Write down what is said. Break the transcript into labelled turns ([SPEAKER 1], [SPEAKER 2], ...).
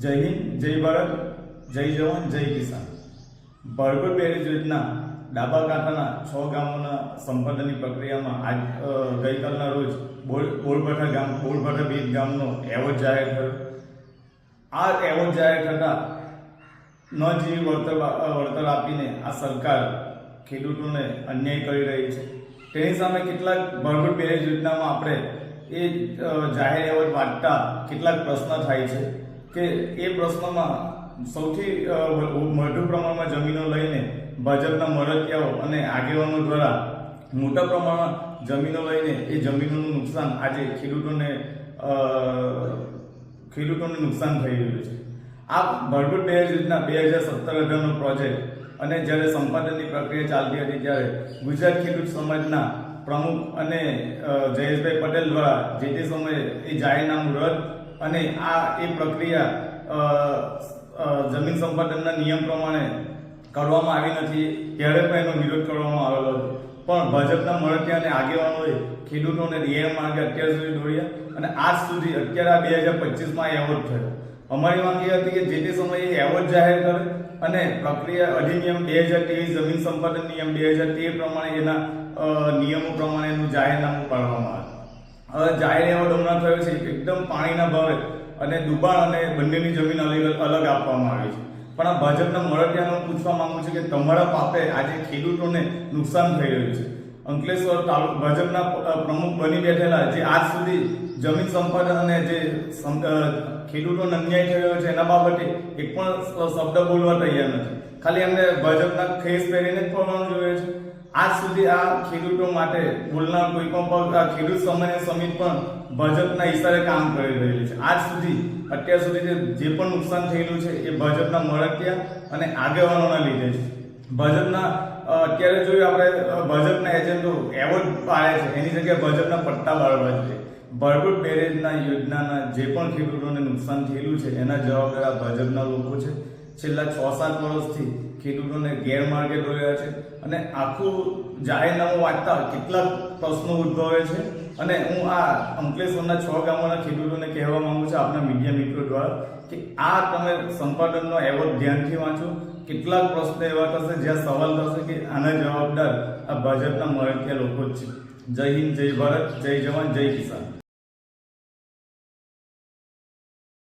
[SPEAKER 1] જય હિન્દ, જય ભારત, જય જવાન, જય કિસાન. ભરપૂર બેરેજ યોજના ડાબા કાંઠાના છ ગામોના સંપાદનની પ્રક્રિયામાં આજ ગઈકાલના રોજ બોલ બોરભાઠા ગામ બોરભાઠા બીજ ગામનો એવોર્ડ જાહેર થયો. આ એવોર્ડ જાહેર થતાં ન જેવી વળતર વળતર આપીને આ સરકાર ખેડૂતોને અન્યાય કરી રહી છે. તેની સામે કેટલાક ભરપૂર બેરેજ યોજનામાં આપણે એ જાહેર એવોર્ડ વાંચતા કેટલાક પ્રશ્ન થાય છે. કે એ પ્રશ્નમાં સૌથી મોટું પ્રમાણમાં જમીનો લઈને ભાજપના મરતિયાઓ અને આગેવાનો દ્વારા મોટા પ્રમાણમાં જમીનો લઈને એ જમીનોનું નુકસાન આજે ખેડૂતોને ખેડૂતોને નુકસાન થઈ રહ્યું છે. આ ભરપૂર બે યોજના બે હજાર સત્તર અઢારનો પ્રોજેક્ટ અને જ્યારે સંપાદનની પ્રક્રિયા ચાલતી હતી ત્યારે ગુજરાત ખેડૂત સમાજના પ્રમુખ અને જયેશભાઈ પટેલ દ્વારા જે તે સમયે એ જાહેરનામું રદ અને આ એ પ્રક્રિયા જમીન સંપાદનના નિયમ પ્રમાણે કરવામાં આવી નથી. ત્યારે પણ એનો વિરોધ કરવામાં આવેલો હતો પણ ભાજપના મળતિયા અને આગેવાનોએ ખેડૂતોને રિયર માર્ગે અત્યાર સુધી દોડ્યા અને આજ સુધી અત્યારે આ બે હજાર પચીસમાં એવોર્ડ થયો. અમારી માંગ એ હતી કે જે તે સમયે એવોર્ડ જાહેર કરે અને પ્રક્રિયા અધિનિયમ બે હજાર ત્રેવીસ, જમીન સંપાદન નિયમ બે હજાર તેર પ્રમાણે એના નિયમો પ્રમાણે એનું જાહેરનામું પાડવામાં આવે. જાહેર એવા હમણાં થયો છે, એકદમ પાણીના ભાવે અને દુબાણ અને બંનેની જમીન અલગ અલગ આપવામાં આવી છે. પણ આ ભાજપના મળતિયાનો પૂછવા માંગુ છું કે તમારા પાપે આજે ખેડૂતોને નુકસાન થઈ રહ્યું છે. અંકલેશ્વર તાલુક ભાજપના પ્રમુખ બની બેઠેલા જે આજ સુધી જમીન સંપાદન અને જે ખેડૂતોને અન્યાય થઈ રહ્યો છે એના બાબતે એક પણ શબ્દ બોલવા તૈયાર નથી. ખાલી એમને ભાજપના ખેસ પહેરીને જ પડવાનું જોઈએ છે. આજ સુધી આ ખેડૂતો માટે બોલનાર કોઈ પણ પગ ખેડૂત સમય સમિતિ પણ ભાજપના ઈશારે કામ કરી રહેલી છે. આજ સુધી, અત્યાર સુધી જે પણ નુકસાન થયેલું છે એ ભાજપના મળતિયા અને આગેવાનોના લીધે છે. ભાજપના અત્યારે જોયું આપણે ભાજપના એજન્ટો એવોર્ડ પાડે છે. એની જગ્યાએ ભાજપના પટ્ટા બાળવા જોઈએ. ભરપૂર બેરેજના યોજનાના જે પણ ખેડૂતોને નુકસાન થયેલું છે, એના જવાબદાર ભાજપના લોકો છે. છેલ્લા છ સાત વર્ષથી ખેડૂતોને ગેરમાર્ગે દોર્યા છે અને આખું જાહેરનામું વાંચતા કેટલાક પ્રશ્નો ઉદ્ભવે છે. અને હું આ અંકલેશ્વરના છ ગામોના ખેડૂતોને કહેવા માંગુ છું આપણા મીડિયા મિત્રો દ્વારા, કે આ તમે સંપાદનનો એવોર્ડ ધ્યાનથી વાંચો. કેટલાક પ્રશ્નો એવા થશે જ્યાં સવાલ થશે કે આના જવાબદાર આ ભાજપના મળતિયા લોકો જ છે. જય હિન્દ, જય ભારત, જય જવાન, જય કિસાન.